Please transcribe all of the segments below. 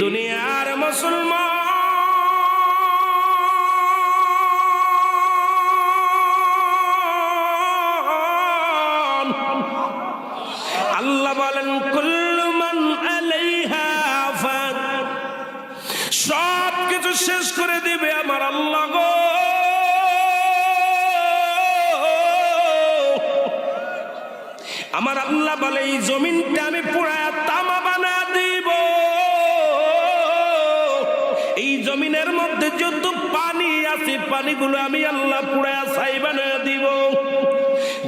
দুনিয়ার মুসলমান। আল্লাহ বলেন, কুল্লু মান আলাইহা ফান সব কিছু শেষ করে দিবে আমার আল্লাহ গো। আমার আল্লাহ বলে, এই জমিনটা আমি যত পানি আছে, পানিগুলো আমি আল্লাহ পুরা ছাই বানিয়ে দিব।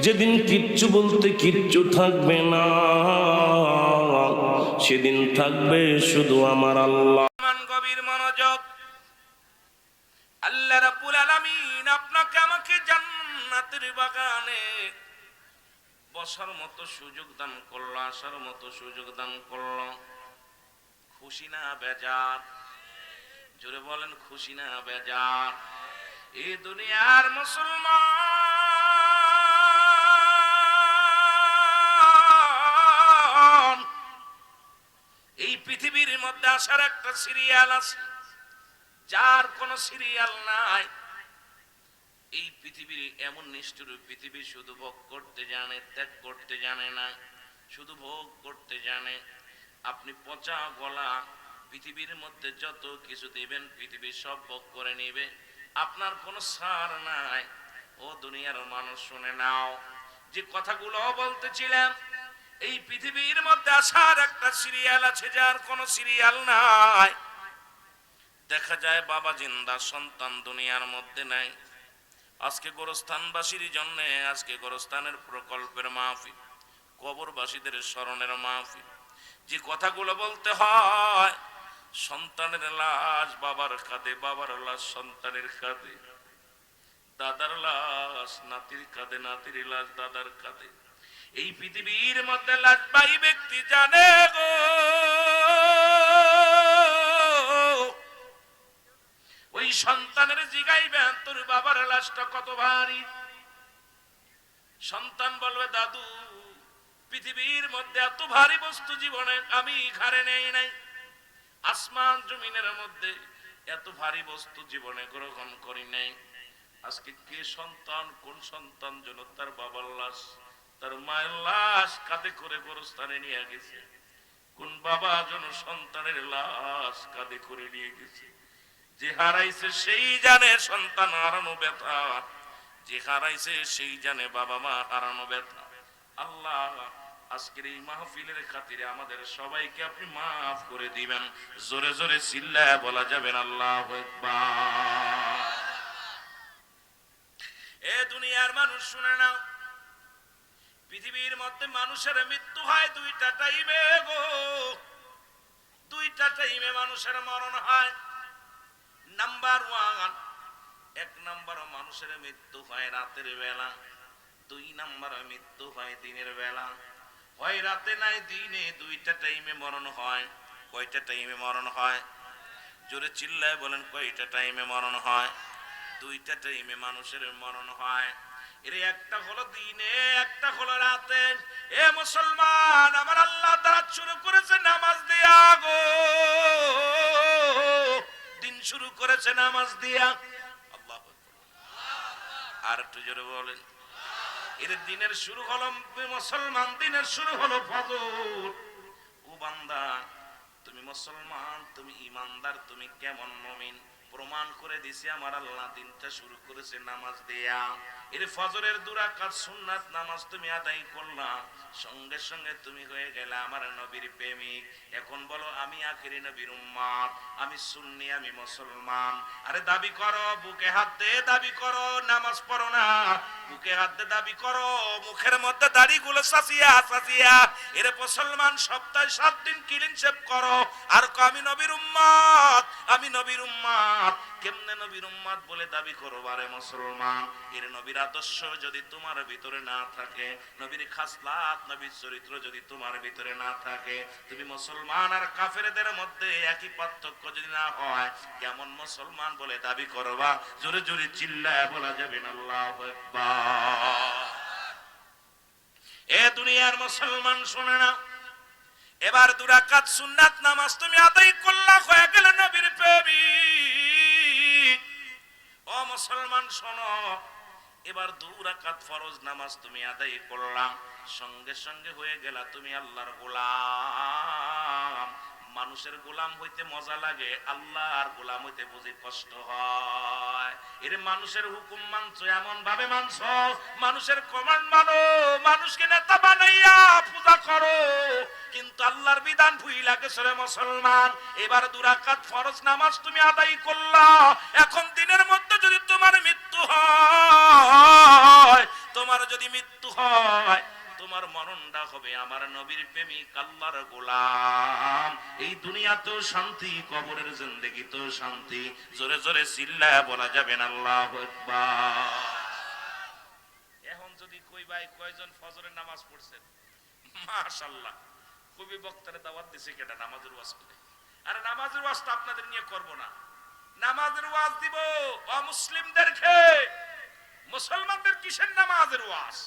যেদিন কিচ্ছু বলতে কিচ্ছু থাকবে না, সেদিন থাকবে শুধু আমার আল্লাহ। মনোযোগ। আল্লাহ রাব্বুল আলামিন আপনাকে আমাকে জান্নাতের বাগানে বসার মতো সুযোগ দান করল, আসার মতো সুযোগ দান করল। খুশি না, বেজার। জোরে বলেন, খুশি না বেজার। এ দুনিয়ার মুসলমান। এই পৃথিবীর মধ্যে আসার একটা সিরিয়াল আছে, যার কোনো সিরিয়াল নাই। এই পৃথিবীর এমন নিষ্ঠুর পৃথিবী শুধু ভোগ করতে জানে, ত্যাগ করতে জানে না, শুধু ভোগ করতে জানে। আপনি পচা গলা পৃথিবীর মধ্যে যত কিছু দিবেন পৃথিবী সব ভোগ করে নিবে আপনার কোনো সার নাই। ও দুনিয়ার মানুষ, শুনে নাও। যে কথাগুলো বলতেছিলাম, এই পৃথিবীর মধ্যে আসার একটা সিরিয়াল আছে, যার কোনো সিরিয়াল নাই। দেখা যায় বাবা জিন্দা, সন্তান দুনিয়ার মধ্যে নাই। আজকে গোরস্থানবাসীর জন্য, আজকে গোরস্থানের প্রকল্পের মাহফিল, কবরবাসীদের স্মরণের মাহফিল। যে কথাগুলো বলতে হয় সন্তানের লাশ, বাবার কাঁধে, বাবার লাশ, সন্তানের কাঁধে। দাদার লাশ, নাতির কাঁধে, নাতির লাশ, দাদার কাঁধে। এই পৃথিবীর মধ্যে লাশবাহী ব্যক্তি জানে গো। ওই সন্তানের জিগাইবেন তোর বাবার লাশটা কত ভারী। সন্তান বলবে, দাদু, পৃথিবীর মধ্যে এত ভারী বস্তু জীবনে আমি ঘাড়ে নেই নাই। আসমান জমিনের মধ্যে এত ভারী বস্তু জীবনে গ্রহণ করি নাই। আজকে কে সন্তান, কোন সন্তান যেন তার বাবার লাশ, তার মায়ের লাশ কাঁধে করে গোরস্থানে নিয়ে গেছে। কোন বাবা যেন সন্তানের লাশ কাঁধে করে নিয়ে গেছে। যে হারাইছে সেই জানে সন্তান হারানো ব্যথা। যে হারাইছে সেই জানে বাবা মা হারানো ব্যথা। আল্লাহ আজকের এই মাহফিলের খাতিরে আমাদের সবাইকে আপনি মাফ করে দিবেন। জোরে জোরে চিল্লায় বলা যাবেন আল্লাহ এ দুনিয়ার মানুষ শুনে নাও। পৃথিবীর মধ্যে মানুষের মৃত্যু হয় দুইটা টাইমে গো। দুইটা টাইমে মানুষের মরণ হয়। নাম্বার ওয়ান, এক নাম্বার মানুষের মৃত্যু হয় রাতের বেলা। দুই নাম্বার মৃত্যু হয় দিনের বেলা। হয় রাতে নাই, দিনে দুইটা টাইমে মরণ হয়। কয়টা টাইমে মরণ হয়? জোরে চিল্লায় বলেন, কয়টা টাইমে মরণ হয়? দুইটা টাইমে মানুষের মরণ হয়। এর একটা হলো দিনে, একটা হলো রাতে। এ মুসলমান, আমার আল্লাহ তারা শুরু করেছে নামাজ দিয়া, গো। দিন শুরু করেছে নামাজ দিয়া। আর একটু জোরে বলেন। এর দিনের শুরু হলো মুসলমান, দিনের শুরু হলো ফজর। ও বান্দা, তুমি মুসলমান, তুমি ইমানদার, তুমি কেমন মমিন? প্রমাণ করে দিছি আমার আল্লাহ দিনটা শুরু করেছে নামাজ দেয়া। এর ফজরের দুরাকাত সুন্নাত নামাজ তুমি আদায় করলা। সঙ্গে সঙ্গে তুমি হয়ে গেলে আমার নবীর প্রেমিক। এখন বলো, আমি আখিরি নবীর উম্মাদ, আমি সুন্নি, আমি মুসলমান। আরে দাবি করো, বুকে হাত দে দাবি করো, নামাজ পড়ো না। বুকে হাত দে দাবি করো, মুখের মধ্যে দাড়ি গুলো সাসিয়া সাসিয়া এর মুসলমান, সপ্তাহে সাত দিন ক্লিন শেভ করো। আর কো আমি নবীর উম্মাদ, আমি নবীর উম্মাদ। কেমনে নবীর উম্মাদ বলে দাবি করো বারে মুসলমান? এর নবীর আদর্শ যদি তোমার ভিতরে না থাকে, নবীর খাসলাত নবীর চরিত্র যদি তোমার ভিতরে না থাকে, তুমি মুসলমান আর কাফেরদের মধ্যে একই পার্থক্য যদি না হয়, কেমন মুসলমান বলে দাবি করবা? জোরে জোরে চিল্লায় বলা যাবে না, আল্লাহু এ দুনিয়ার মুসলমান শুনে না। এবার দুরাকাত সুন্নাত নামাজ তুমি আদায় করলা, হয়ে গেল নবীর প্রেমিক ও মুসলমান শোনো, এবার দুরাকাত ফরজ নামাজ তুমি আদায় করলাম সঙ্গে সঙ্গে হয়ে গেলা তুমি আল্লাহর গোলাম। মানুষের গোলাম হইতে মজা লাগে, আল্লাহর গোলাম হইতে বুঝি কষ্ট হয়। এর মানুষের হুকুম মানছো এমন ভাবে মানছো, মানুষের কমান্ড মানো, মানুষকে নেতা বানাইয়া পূজা করো। কিন্তু আল্লাহর বিধান ভুই লাগে সরে মুসলমান, এবার দুরাকাত ফরজ নামাজ তুমি আদায় করলা। এখন দিনের মধ্যে যদি তোমার মৃত্যু হয়, তোমার যদি মৃত্যু হয় তোমার মরণটা হবে আমার নবীর প্রেমিক আল্লাহর গোলাম। এই দুনিয়াতেও শান্তি, কবরের জিন্দেগি তো শান্তি। জোরে জোরে চিল্লা বলা যাবে না, আল্লাহ এখন যদি কই ভাই কয়জন ফজরের নামাজ পড়ছেন? মাশাল্লাহ খুবই বক্তারে দাওয়াত দিছে কেটা নামাজের ওয়াজ করে। আরে নামাজের ওয়াজটা আপনাদের নিয়ে করব না। নামাজের ওয়াজ দিব অমুসলিমদেরকে। মুসলমানদের কিসের নামাজের ওয়াজ?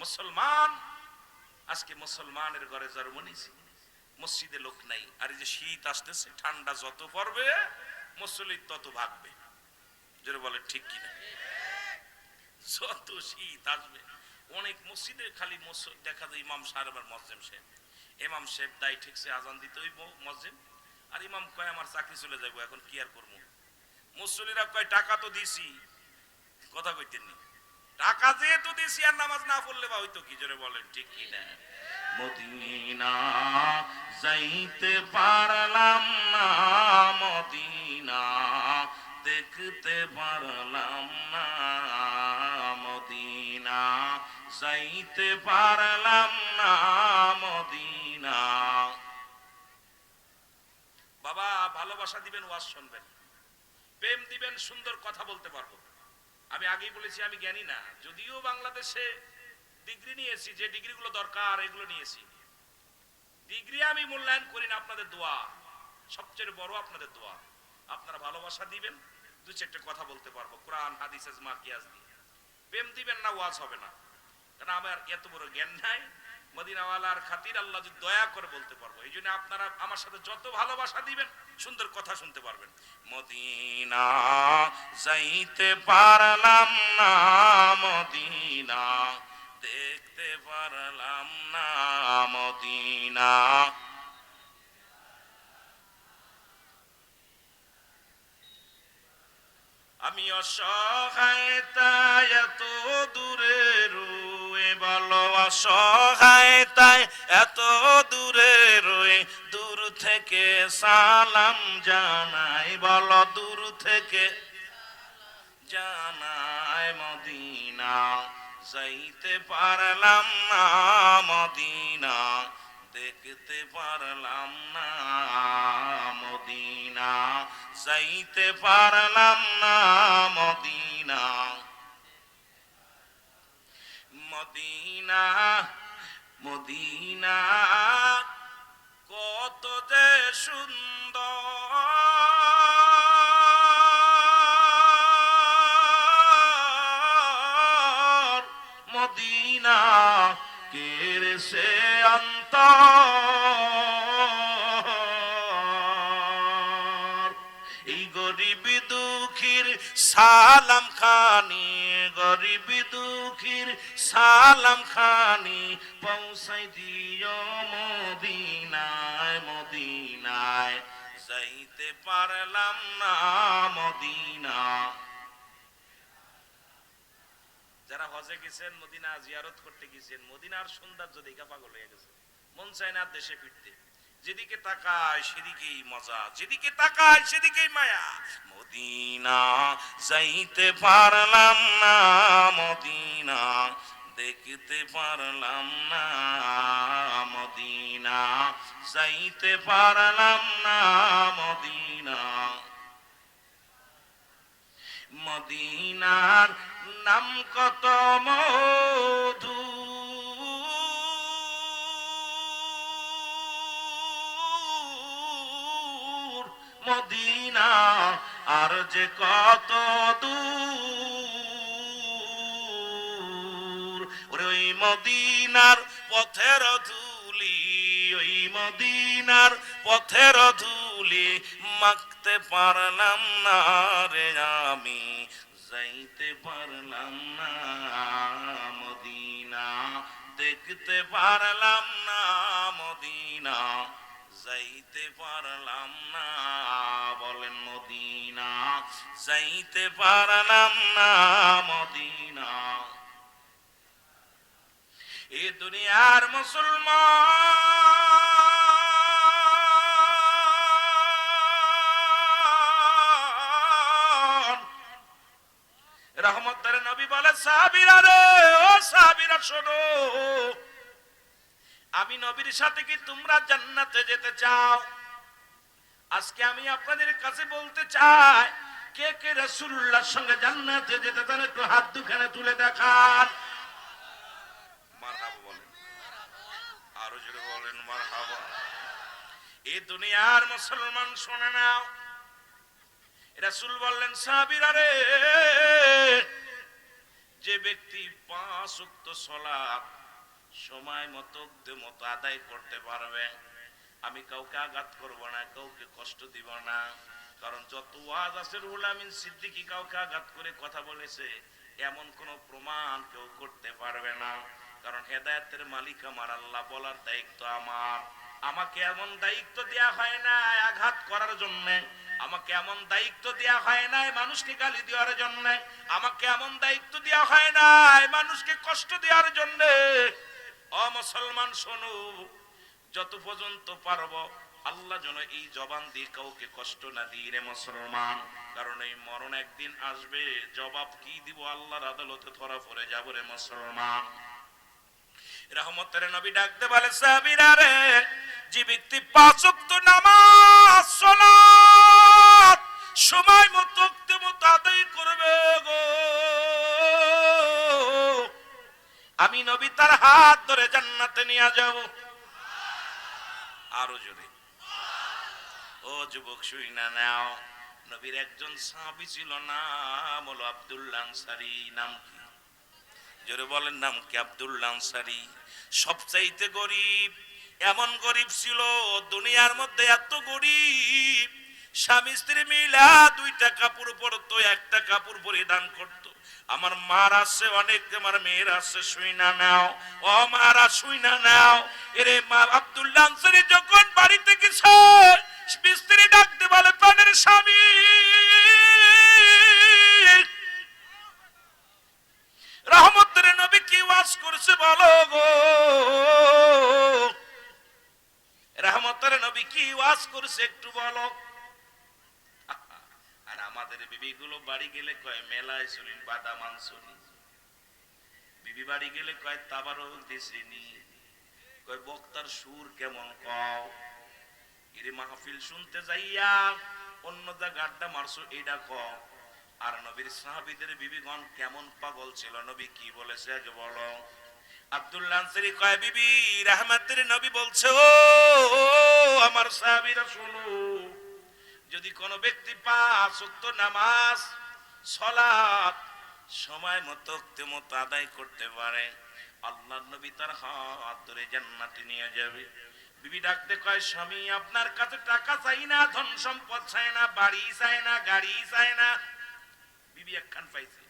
মুসলমান, আজকে মুসলমানের ঘরে জন্মনিছি মসজিদে লোক নাই। আর এই যে শীত আসতেছে, ঠান্ডা যত পড়বে মুসলিদ তত ভাগবে। যেটা বলে ঠিক কিনা? যত শীত আসবে, অনেক মসজিদে খালি দেখা যায় ইমাম সাহেব আর মসজিম সাহেব। ইমাম সাহেব দায় ঠিকছে, আজান দিতে হইব মসজিদ আর ইমাম কয়, আমার চাকরি চলে যাব এখন কি আর করব? মুসলিরা কয়, টাকা তো দিছি। কথা কইতেন নি। টাকা যেহেতু দিছি আর নামাজ না পড়লে বা হইতো কি? জোরে বলেন, ঠিক কি না? মদিনা যাইতে পারলাম না, মদিনা দেখতে পারলাম না, মদিনা যাইতে পারলাম না, মদিনা। বাবা, ভালোবাসা দিবেন, ওয়াজ শুনবেন। প্রেম দিবেন, সুন্দর কথা বলতে পারব। আমি আগেই বলেছি, আমি জ্ঞানী না। যদিও বাংলাদেশে ডিগ্রি নিয়েছি, যে ডিগ্রিগুলো দরকার, এগুলো নিয়েছি। ডিগ্রি আমি মূল্যায়ন করি না, আপনাদের দোয়া। সবচেয়ে বড় আপনাদের দোয়া। আপনারা ভালোবাসা দিবেন, দু চারটে কথা বলতে পারব। কোরআন, হাদিস মা কিয়াস দিয়ে। প্রেম দিবেন না, ওয়াজ হবে না। কারণ আমার এত বড় জ্ঞান নাই। মদিনাওয়ালার খাতির আল্লাহ যদি দয়া করে বলতে পারব। এই জন্য আপনারা আমার সাথে যত ভালোবাসা দিবেন সুন্দর কথা শুনতে পারবেন। মদিনা যাইতে পারলাম না, মদিনা দেখতে পারলাম না, মদিনা। আমি অসহায়তায় এত দূরে রয়ে বলো অসহায়তায় এত দূরে রয়ে থেকে সালাম জানাই, বলো দূর থেকে। জানাই মদিনা, যাইতে পারলাম না মদিনা, দেখতে পারলাম না মদিনা, যাইতে পারলাম না মদিনা। মদিনা মদিনা কত যে সুন্দর মদিনা কের সে অন্তর? এই গরিব দুঃখীর সালাম খানি, গরিব দুঃখীর সালাম খানি। পৌঁছাই দিও মদিনায় মদিনায়। যাইতে পারলাম না মদিনা। যারা হজে গেছেন, মদিনা জিয়ারত করতে গেছেন, মদিনার সৌন্দর্য দেখা পাগল হয়ে গেছে। মন চায় না দেশে ফিরতে। যেদিকে তাকায় সেদিকেই মজা, যেদিকে তাকায় সেদিকেই মায়া। মদিনা, যাইতে পারলাম না মদিনা। দেখতে পারলাম না মদিনা, যাইতে পারলাম না মদিনা। মদিনার নাম কত মধু? মদিনা আর যে কত দূর? মদিনার পথের ধুলি, ওই মদিনার পথের ধুলি। মাখতে পারলাম না রে আমি, যাইতে পারলাম না মদিনা। দেখতে পারলাম না মদিনা, যাইতে পারলাম না বলেন মদিনা। যাইতে পারলাম না মদিনা। এ দুনিয়ার মুসলমান। রহমতের নবী বলে, সাহাবীরা রে, ও সাহাবীরা, শোনো। আমি নবীর সাথে কি তোমরা জান্নাতে যেতে চাও? আজকে আমি আপনাদের কাছে বলতে চাই, কে কে রাসূলুল্লাহর সঙ্গে জান্নাতে যেতে একটু হাত দুখানে তুলে দেখান মারহাবা বলেন আরও জোরে এই দুনিয়ার মুসলমান শোনে নাও। রাসূল বললেন, সাহাবীরা রে, যে ব্যক্তি পাঁচ উক্ত সলাপ সময় মতো মতো আদায় করতে পারবে, আমি কাউকে আঘাত করব না, কাউকে কষ্ট দিব না। কারণ যত ওয়াজ আছে, রুহুল আমিন সিদ্দিকী কাউকে আঘাত করে কথা বলেছে, এমন কোন প্রমাণ কেউ করতে পারবে না। কারণ হেদায়েতের মালিক আমার, আল্লাহ বলার দায়িত্ব আমার। আমাকে এমন দায়িত্ব দেয়া হয় না আঘাত করার জন্য। আমাকে এমন দায়িত্ব দেয়া হয় না মানুষকে গালি দেওয়ার জন্য। আমাকে এমন দায়িত্ব দেয়া হয় না মানুষকে কষ্ট দেওয়ার জন্য। অ মুসলমান, শোনো, যত পর্যন্ত পারব, আল্লাহ যেন এই জবান দিয়ে কাউকে কষ্ট না দিই রে মুসলমান। কারণ এই মরণ একদিন আসবে, জবাব কি দিব আল্লাহর আদালতে ধরা পড়ে যাব রে মুসলমান। রহমতের নবী ডাকতে বলে, সাহাবীরা রে, যে ব্যক্তি পাঁচ নামাজ সালাত সময় মতো মতো আদায় করবে গো। আমি নবী তার হাত ধরে জান্নাতে নিয়ে যাব। আরও জোরে। ও যুবক, শুই না নাও। নবীর একজন সাহাবী ছিল, নাম হলো আব্দুল্লাহ আনসারী, নাম কি? জোরে বলেন নাম কি? আব্দুল্লাহ আনসারী। সবচাইতে গরিব, এমন গরিব ছিল, দুনিয়ার মধ্যে এত গরিব। স্বামী স্ত্রী মিলা দুইটা কাপড় পরতো, একটা কাপড় পরিধান করতো। আমার মার আছে, অনেক আমার মেয়ের আছে, শুই না নাও। ও মারা শুই না নাও। এরে মা আব্দুল্লাহ আনসারী যখন বাড়িতে গেছে স্ত্রী ডাকতে বলে, প্রাণের স্বামী। রহমতের নবী কি ওয়াজ করছে বলো গো? রহমতের নবী কি ওয়াজ করছে একটু বলো। আর আমাদের বিবি গুলো বাড়ি গেলে কয় মেলায় শুনিন, বাদাম আনসুনি বিবি বাড়ি গেলে কয় তাবারও দিছিনি কয়, বক্তার সুর কেমন কও? এরে মাহফিল শুনতে যাইয়া অন্য জায়গা আড্ডা মারছো এইটা কও। আর নবীর সাহাবীদের বিবিগণ কেমন পাগল ছিল? নবী কি বলেছে? আগে বলো। আব্দুল্লাহ আনসারী কয়, বিবি, রাহমাতের নবী বলছে, ও, আমার সাহাবীরা শোনো। যদি কোনো ব্যক্তি পাঁচ ওয়াক্ত নামাজ সালাত সময় মতো মতো আদায় করতে পারে আল্লাহ নবী তার হাত ধরে জান্নাতে নিয়ে যাবে। বিবি ডাকতে কয়, স্বামী, আপনার কাছে টাকা চাই না, ধন সম্পদ চাই না, বাড়ি চাই না, গাড়ি চাই না বিবি একখান পাইছে।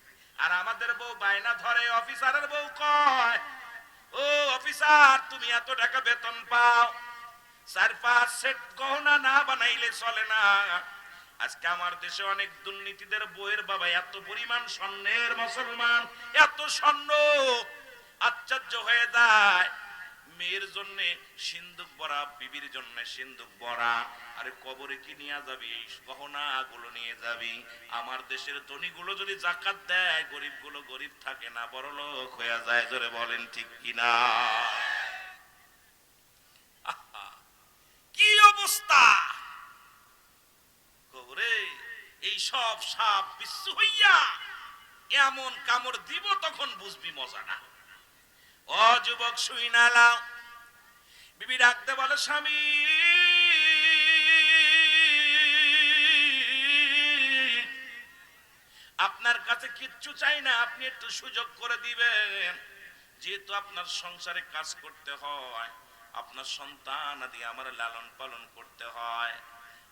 আর আমাদের বউ বায়না ধরে, অফিসারের বউ কয়, ও অফিসার, তুমি এত টাকা বেতন পাও। চার, পাঁচ সেট গহনা না বানাইলে চলে না। আজকে আমার দেশে অনেক দুর্নীতিদের বইয়ের বাবা এত পরিমাণ স্বর্ণের মুসলমান, এত স্বর্ণ আশ্চর্য হয়ে যায়। মেয়ের জন্য সিন্ধুক বড়া, বিবির জন্য সিন্ধুক বড়া। আরে কবরে কি নিয়ে যাবি? গহনা গুলো নিয়ে যাবি। আমার দেশের ধনীগুলো যদি জাকাত দেয় গরিবগুলো গরিব থাকে না, বড় লোক হয়ে যায়, জোরে বলেন ঠিক কিনা? কি অবস্থা? কবরে এই সব সাপ বিশ্ব হইয়া এমন কামড় দিব, তখন বুঝবি মজাটা ও যুবক, শুই নালাও বিবি ডাকতে বলে, স্বামী! আপনার কাছে কিচ্ছু চাই না, আপনি একটু সুযোগ করে দিবেন। যেহেতু আপনার সংসারে কাজ করতে হয়, আপনার সন্তান আদি আমার লালন পালন করতে হয়।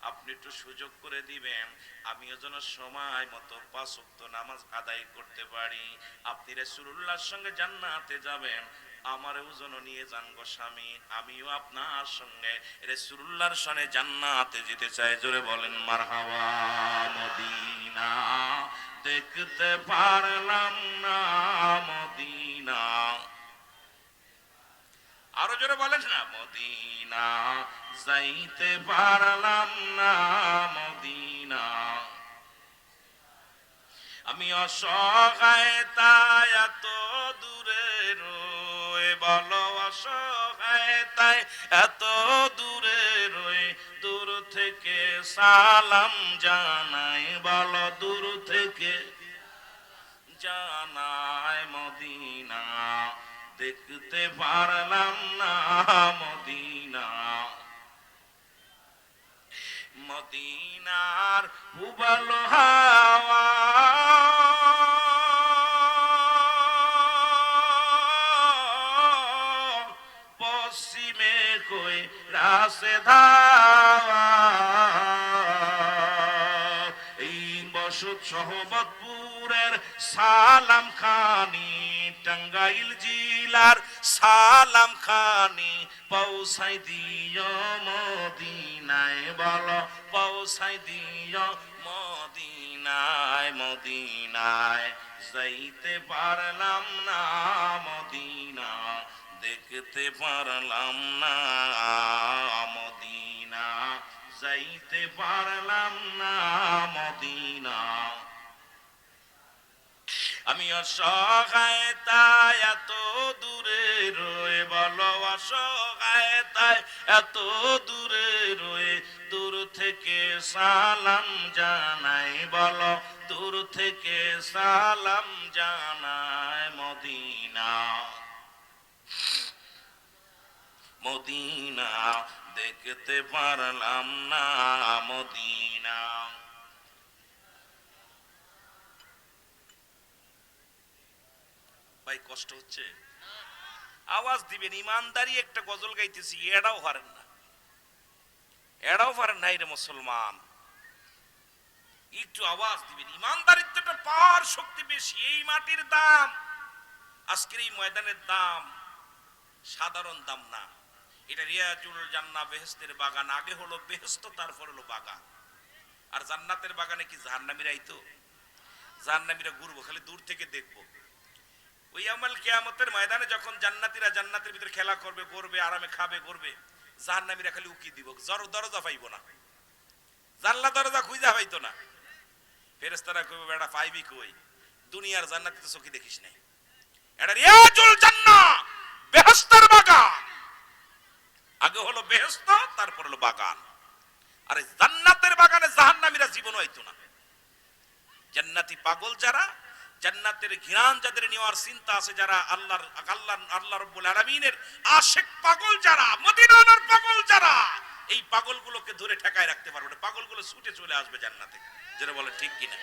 আপনি একটু সুযোগ করে দিবেন। আমিও যেন সময় মতো পাঁচ নামাজ আদায় করতে পারি। আপনি রাসূলুল্লাহর সঙ্গে জান্নাতে যাবেন। আমারও যেন নিয়ে যান গো স্বামী। আমিও আপনার সঙ্গে রাসূলুল্লাহর সঙ্গে জান্নাতে যেতে চাই। জোরে বলেন, মারহাবা মদিনা। দেখতে পারলাম না মদিনা। আরও জোরে বলেন না, মদিনা, যাইতে পারলাম না, মদিনা। আমি অসহায়, তাই এত দূরে রয়ে, বলো অসহায়, তাই এত দূরে রয়ে, দূর থেকে সালাম জানাই, বলো দূর থেকে জানায় মদিনা। দেখতে পারলাম না মদিনা। মদিনার উবালো পশ্চিমে কই রাসে সহবতপুরের সালাম খানি টাঙ্গাইল জিলার সালাম খানি পৌঁছাই দিও মদিনায়, বলো পৌঁছাই দিও মদিনায় মদিনায়। যাইতে পারলাম না মদিনা, দেখতে পারলাম না মদিনা। যাইতে পারলাম না মদিনা। আমি অসহায় তাই এত দূরে রয়ে, বলো অসহায় তাই এত দূরে রয়ে, দূর থেকে সালাম জানাই, বলো দূর থেকে সালাম জানাই মদিনা। মদিনা, দেখতে পারলাম না মদিনা। ভাই, কষ্ট হচ্ছে? আওয়াজ দিবেন, ইমানদারি একটা গজল গাইতেছি এটাও পারেন না। এটাও পারেন নাই রে মুসলমান। একটু আওয়াজ দিবেন, ইমানদারিত্বটা পাওয়ার শক্তি বেশি, এই মাটির দাম। আজকের এই ময়দানের দাম সাধারণ দাম না। এটা রিয়াজুল জান্না বেহেস্তের বাগান, আগে হলো বেহেস্ত তারপর হলো বাগান। আর জান্নাতের বাগানে কি জাহান্নামীরা আইতো জাহান্নামীরা ঘুরবো, খালি দূর থেকে দেখব। ওই আমল কেয়ামতের ময়দানে যখন জান্নাতীরা জান্নাতের ভিতরে খেলা করবে করবে আরামে খাবে করবে জাহান্নামীরা খালি উকি দিব। জর, দরজা পাইবো না। জানলা, দরজা খুঁজা পাইতো না। ফেরেস্তারা কইবে, বেটা, পাইবি কই? দুনিয়ার জান্নাতে তো চোখে দেখিস নাই। এটা রিয়াজুল জান্নাহ, বেহেশতের বাগান। আগে হলো বেহেশত, তারপর হলো বাগান। আরে জান্নাতের বাগানে জাহান্নামীরা জীবন হইতো না। জান্নাতি পাগল যারা জান্নাতের ঘিরান যাদের নেওয়ার চিন্তা আছে যারা আল্লাহর আল্লাহ আল্লাহ রব্বুল আলামিনের আশেক পাগল যারা মদিনার পাগল যারা, এই পাগলগুলোকে ধরে ঠেকায় রাখতে পারবে না। পাগলগুলো ছুটে চলে আসবে জান্নাতে। যেটা বলে ঠিক কিনা?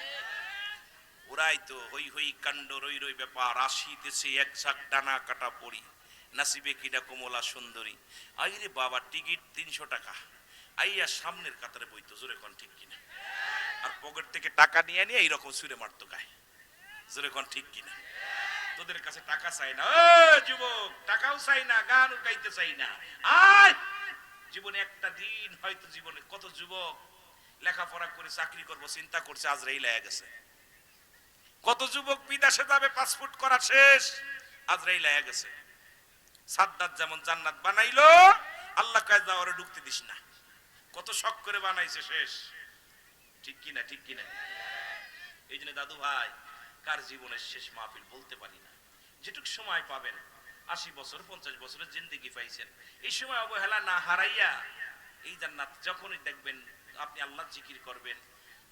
ওরাই তো হই হই কাণ্ড, রই রই ব্যাপার আসিতেছে এক ঝাঁক ডানা কাটা পড়ি নাসিবে কিনা কমলা সুন্দরী। আইরে বাবা, টিকিট তিনশো টাকা। আইয়া সামনের কাতারে বইতো, জোরে কোন, ঠিক কিনা? আর পকেট থেকে টাকা নিয়ে নিয়ে এইরকম সুরে মারতো গায়ে। জোরে কোন ঠিক কিনা। তোদের কাছে টাকা চাই না। যুবক, টাকাও চাই না, গান গাইতে চাই না। আয়! জীবনে একটা দিন হয়তো জীবনে কত যুবক লেখাপড়া করে চাকরি করব, চিন্তা করছে আজ রেই লেগে গেছে। কত যুবক বিদেশে যাবে, পাসপোর্ট করা শেষ আজ রেই লেগে গেছে। সাদ্দাত যেমন জান্নাত বানাইলো, আল্লাহ কাজ যাওয়ারে ঢুকতে দিস না। কত শখ করে বানাইছে শেষ। ঠিক কিনা ঠিক কিনা? এই জন্য দাদু ভাই কার জীবনের শেষ মাহফিল বলতে পারি না। যেটুক সময় পাবেন, আশি বছর, পঞ্চাশ বছরের জিন্দিগি পাইছেন। এই সময় অবহেলা না হারাইয়া এই জান্নাত যখনই দেখবেন আপনি আল্লাহ জিকির করবেন,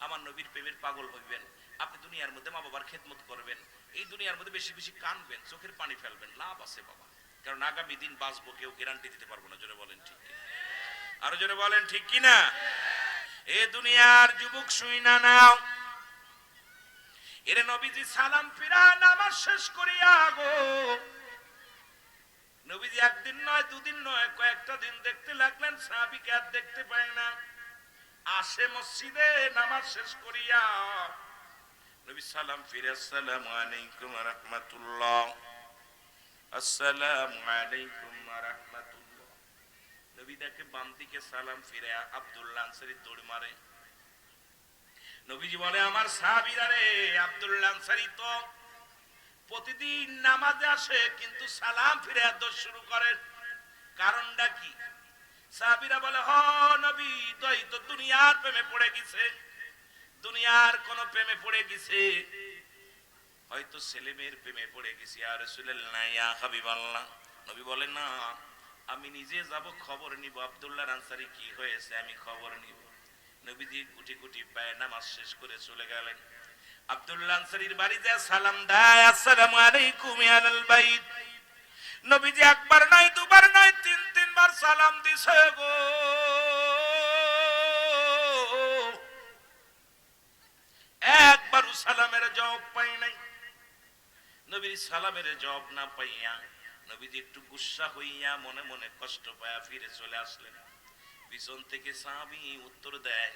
আমার নবীর প্রেমের পাগল হইবেন, আপনি দুনিয়ার মধ্যে মা বাবার খেদমত করবেন, এই দুনিয়ার মধ্যে বেশি বেশি কানবেন, চোখের পানি ফেলবেন, লাভ আছে বাবা। কারণ আগামী দিন বাঁচবো, কেউ গ্যারান্টি দিতে পারব না, জোরে বলেন ঠিক? আরও জোরে বলেন ঠিক কিনা? এ দুনিয়ার যুবক শুই না নাও। এরে নবীজি সালাম ফিরা নামাজ শেষ করিয়া গো নবীজি একদিন নয়, দুদিন নয়, কয়েকটা দিন দেখতে লাগলেন, সাহাবিকে আর দেখতে পায় না। আসে মসজিদে, নামাজ শেষ করিয়া। নবী সালাম ফিরে, আসসালামু আলাইকুম রাহমাতুল্লাহ। আসসালামু আলাইকুম রাহমাতুল্লাহ। নবী দেখে বাম সালাম ফিরে, আব্দুল্লাহ আনসারী দৌড় মারে। নবীজি বলে, আমার সাহাবীরা রে আব্দুল্লাহ আনসারী তো প্রতিদিন নামাজে আসে, কিন্তু সালাম ফিরে দোষ শুরু করে। কারণটা কি? সাহাবীরা বলে, হ নবী, তুই তো দুনিয়ার প্রেমে পড়ে গেছে। দুনিয়ার কোন প্রেমে পড়ে গেছে। হয়তো ছেলে প্রেমে পড়ে গেছি। আর ইয়া হাবিবাল্লাহ। নবী বলেন না, আমি নিজে যাব, খবর নিব। আব্দুল্লাহ আনসারি কি হয়েছে, আমি খবর নিব। নবীজি গুটি গুটি পায়ে নামাজ শেষ করে চলে গেলেন। আব্দুল্লাহ বাড়িতে সালাম আলাইকুম ইয়াল বাইত। নবীজি একবার নয়, দুবার তিন, তিনবার সালাম দিছে গো। একবারও সালামের জবাব পাই নাই। নবীর সালামের জবাব না পাইয়া নবীজি একটু গুসা হইয়া মনে মনে কষ্ট পায়া ফিরে চলে আসলেন। পিছন থেকে সাহাবি উত্তর দেয়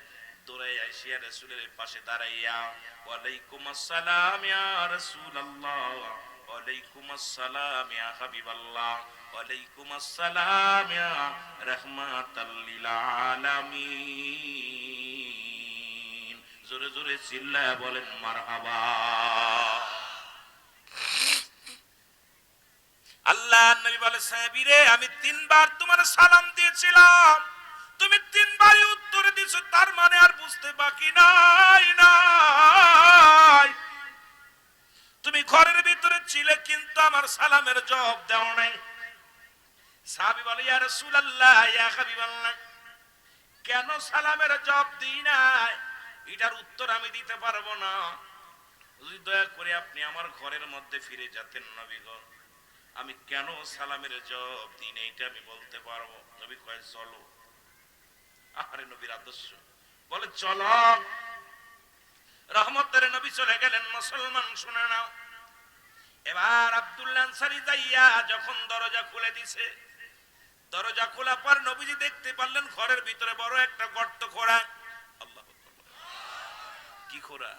আইসিয়া রসুলের পাশে দাঁড়াইয়া, ওয়ালাইকুম আসসালাম ইয়া রাসূলুল্লাহ, ওয়ালাইকুম আসসালাম ইয়া হাবিবাল্লাহ, ওয়ালাইকুম আসসালাম ইয়া রাহমাতাল লিল আলামিন। জোরে জোরে চিল্লায় বলেন, মারহাবা। আল্লাহ নবী বলে, সাহাবীরে, আমি তিনবার তোমার সালাম দিয়েছিলাম। তুমি তিনবারই উত্তর দিছো, তার মানে আর বুঝতে বাকি নাই নাই। তুমি ঘরের ভিতরে ছিলে, কিন্তু আমার সালামের জবাব দাও নাই। সাহাবী বলে, ইয়া রাসূলুল্লাহ, ইয়া হাবিবাল্লাহ কেন সালামের জবাব দিই নাই? এটার উত্তর আমি দিতে পারব না। যদি দয়া করে আপনি আমার ঘরের মধ্যে ফিরে যেতেন, নবী গো, আমি কেন সালামের জবাব দিন এইটা আমি বলতে পারব। নবী কয়, চলো। আরে নবীর আদর্শ। বলে, চলো। রহমতের নবী চলে গেলেন, মুসলমান শুনে নাও। এবার আব্দুল্লাহ যাইয়া যখন দরজা খুলে দিছে, দরজা খোলা পর নবীজি দেখতে পারলেন, ঘরের ভিতরে বড় একটা গর্ত খোঁড়া। আল্লাহ কি খোঁড়া?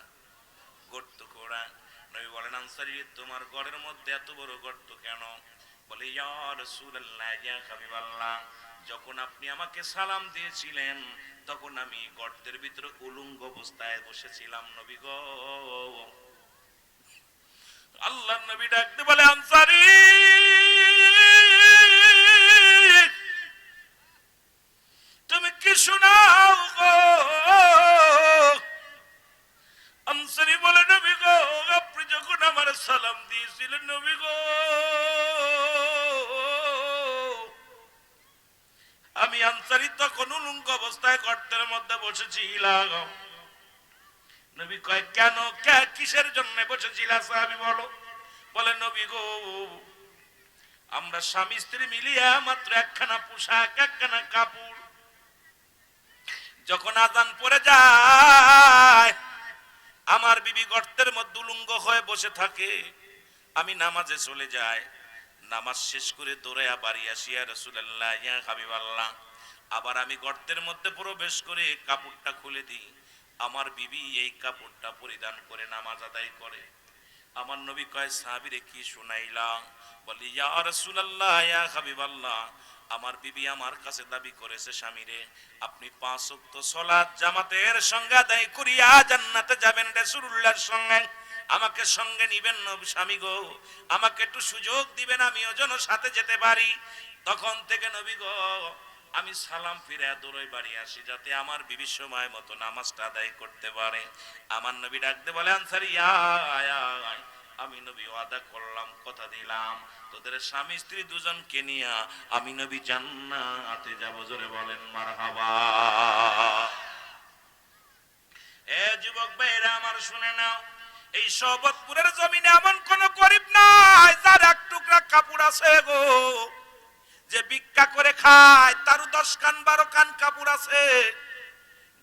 গর্ত খোঁড়া। নবী বলেন, আনসারী, তোমার ঘরের মধ্যে এত বড় গর্ত কেন? বলে, ইয়া রাসূলুল্লাহ, ইয়া হাবিবাল্লাহ। যখন আপনি আমাকে সালাম দিয়েছিলেন, তখন আমি গর্তের ভিতরে উলঙ্গ অবস্থায় বসেছিলাম, নবী আল্লাহ নবী ডাকতে বলে, আনসারী! তুমি কি শোনাও গো? আনসারি বলে, নবী গো, আপনি যখন আমার সালাম দিয়েছিলেন, নবী গো আমি আনসারি তখন উলঙ্গ অবস্থায় গর্তের মধ্যে বসেছিলাম নবী কয়, কেন? কিসের জন্য বসেছিল সাহাবি বলো। বলে, নবী গো, আমরা স্বামী স্ত্রী মিলিয়া মাত্র একখানা পোশাক, একখানা কাপড়। যখন আজান পরে যায়, আমার বিবি গর্তের মধ্যে উলঙ্গ হয়ে বসে থাকে। আমি নামাজে চলে যাই। নামাজ শেষ করে দৌড়াইয়া বাড়ি আসিয়া রসুল্লাহ ইয়া হাবিবাল্লাহ, আবার আমি গর্তের মধ্যে প্রবেশ করে কাপড়টা খুলে দিই। আমার বিবি এই কাপড়টা পরিধান করে নামাজ আদায় করে। আমার নবী কয়, সাহাবিরে কি শুনাইলাম? বলি, ইয়া রাসূলুল্লাহ, ইয়া হাবিবাল্লাহ, আমার বিবি আমার কাছে দাবি করেছে, স্বামীরে, আপনি পাঁচ ওয়াক্ত সালাত জামাতের সঙ্গে আদায় করিয়া জান্নাতে যাবেন রাসূলুল্লাহর সঙ্গে। আমাকে সঙ্গে নিবেন নবী স্বামী গো। আমাকে একটু সুযোগ দিবেন, আমিও যেন সাথে যেতে পারি। তখন থেকে নবী গো, আমি সালাম ফিরে দৌড়ই বাড়ি আসি, যাতে আমার বিবি সময় মতো নামাজটা আদায় করতে পারে। আমার নবী ডাকতে বলে, আনসার আমি নবী ওয়াদা করলাম, কথা দিলাম। তোদের স্বামী, স্ত্রী দুজনকে নিয়ে আমি নবী জান্নাতে যাব, জোরে বলেন, মারহাবা। এ যুবক ভাইরা, আমার শুনে নাও। এই সবতপুরের জমিনে এমন কোন গরিব নাই, যার এক টুকরা কাপড় আছে গো, যে ভিক্ষা করে খায়, তারও দশ কান, বারো কান কাপড় আছে।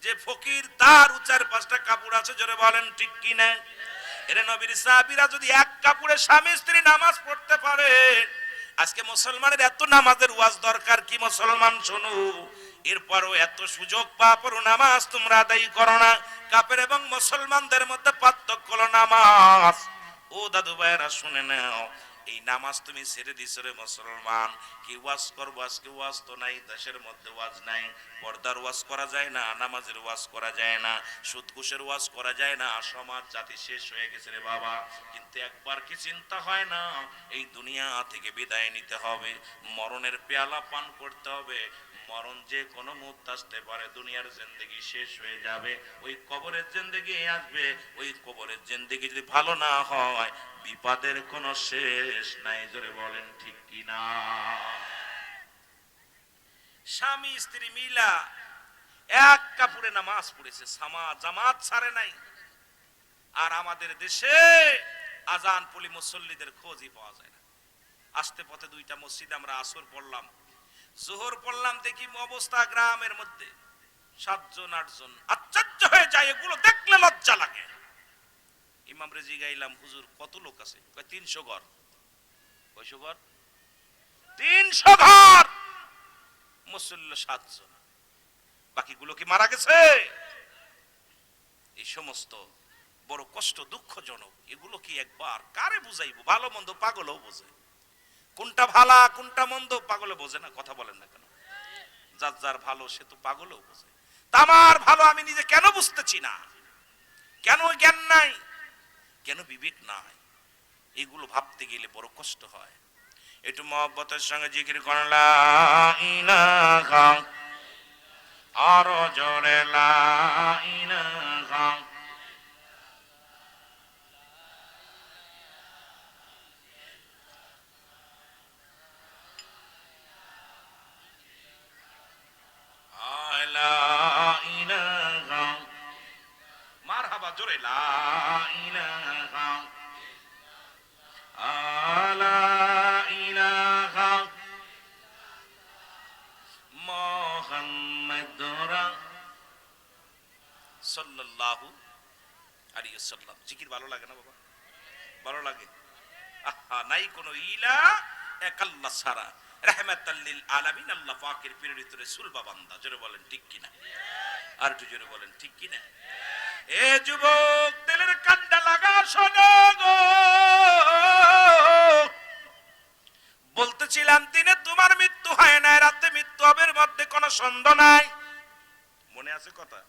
যে ফকির তার চার, পাঁচটা কাপড় আছে, জোরে বলেন ঠিক কি কিনা এরে নবীর সাহাবীরা যদি এক কাপড়ে স্বামী, স্ত্রী নামাজ পড়তে পারে, আজকে মুসলমানের এত নামাজের ওয়াজ দরকার কি মুসলমান, শোনো। এরপরও এত সুযোগ পাপরও নামাজ তোমরা আদায় করো না। কাপের এবং মুসলমানদের মধ্যে পার্থক্য হলো নামাজ। ও দাদু ভাইয়েরা, শুনে নাও, এই নামাজ তুমি ছেড়ে দিছো রে মুসলমান। কি ওয়াজ করব? আজকে ওয়াজ তো নাই, দেশের মধ্যে ওয়াজ নাই। পর্দার ওয়াজ করা যায় না, নামাজের ওয়াজ করা যায় না, সুদকুশের ওয়াজ করা যায় না, সমাজ, জাতি শেষ হয়ে গেছে রে বাবা। কিন্তু একবার কি চিন্তা হয় না, এই দুনিয়া থেকে বিদায় নিতে হবে, মরণের পেয়ালা পান করতে হবে মরণ যে কোনো মুহূর্তে আসতে পারে, দুনিয়ার জিন্দগি শেষ হয়ে যাবে। ওই কবরের জিন্দগি আসবে, ওই কবরের জিন্দগি যদি ভালো না হয়, বিপদের কোনো শেষ নাই, জোরে বলেন ঠিক কি না স্বামী, স্ত্রী মিলা এক কাপুরে নামাজ পড়েছে, সামা জামাত ছাড়ে নাই। আর আমাদের দেশে আজান পলি মুসল্লিদের খোঁজই পাওয়া যায় না। আসতে পথে দুইটা মসজিদ আমরা আসর পড়লাম। জোহর পড়লাম দেখি অবস্থা গ্রামের মধ্যে। সাতজন, আটজন। আশ্চর্য হয়ে যায়, এগুলো দেখলে লজ্জা লাগে। ইমাম রেজি গাইলাম, হুজুর, কত লোক আছে? তিনশো ঘর। কয়শো ঘর? তিনশো ঘর! মুসল্ল সাতজন। বাকিগুলো কি মারা গেছে? এই সমস্ত বড় কষ্ট, দুঃখজনক। এগুলো কি একবার কারে বুঝাইবো? ভালো মন্দ পাগলও বোঝে। কোনটা ভালা, কোনটা মন্দ, পাগলে বোঝে না, কথা বলেন না কেন? যার যার ভালো, সে তো পাগলেও বোঝে। আমার ভালো, আমি নিজে কেন বুঝতেছি না? কেন জ্ঞান নাই? কেন বিবেক নাই? এগুলো ভাবতে গেলে বড় কষ্ট হয়। একটু মহব্বতের সঙ্গে জিকির করলা ইলাহা, আরও জোরে, লা ইলাহা লা ইলাহা মারহাবা, জোরে লা ইলাহা আলা ইলাহা মুহাম্মাদুর সাল্লাল্লাহু আলাইহি ওয়াসাল্লাম। জিকির ভালো লাগে না বাবা? ভালো লাগে। আহা, নাই কোনো ইলা এক আল্লাহ ছাড়া রাহমাতাল আলামিন, আল্লাহ পাকের জোরে বলেন, ঠিক আর একটু জোরে বলেন, ঠিক এ যুবক দিলের কান্ডা লাগা, শোনো গো। বলতেছিলাম, দিনে তোমার মৃত্যু হয় না রাতে মৃত্যু হবে মধ্যে কোনো সন্দেহ নাই। মনে আছে কথা?